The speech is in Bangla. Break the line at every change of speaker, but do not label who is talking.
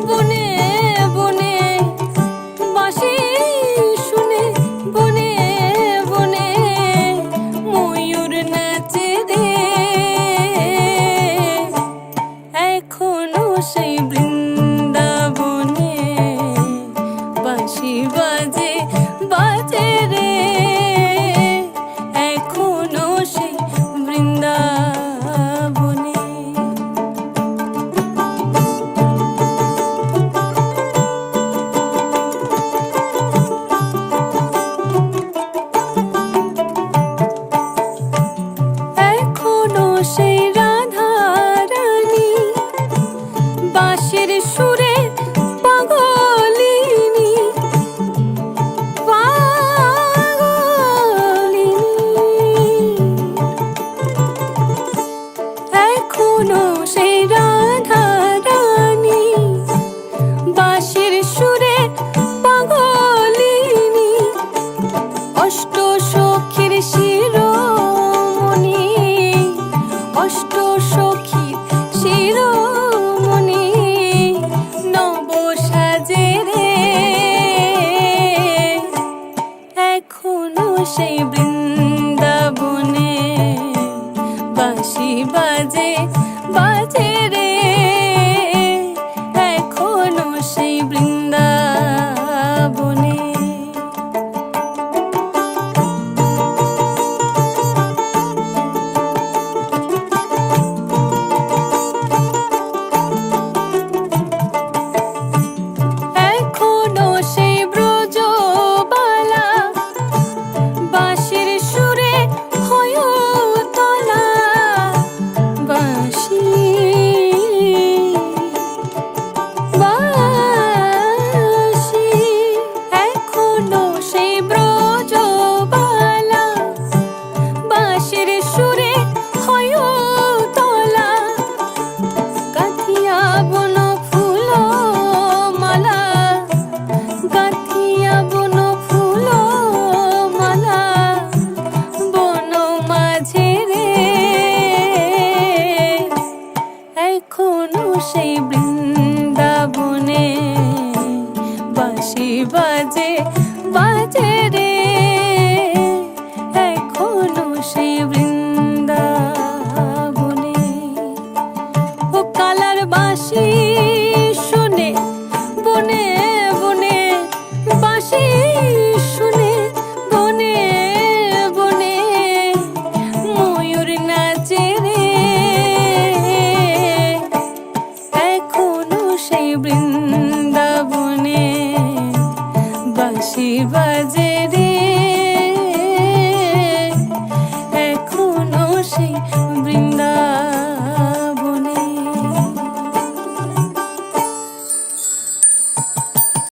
বনে বনে শুনে বনে বনে ময়ূর নাচে সেই বৃন্দ বাঁশের সুরে unashamedly সেই বৃন্দাবনে বাঁশি বাজে বাজে রে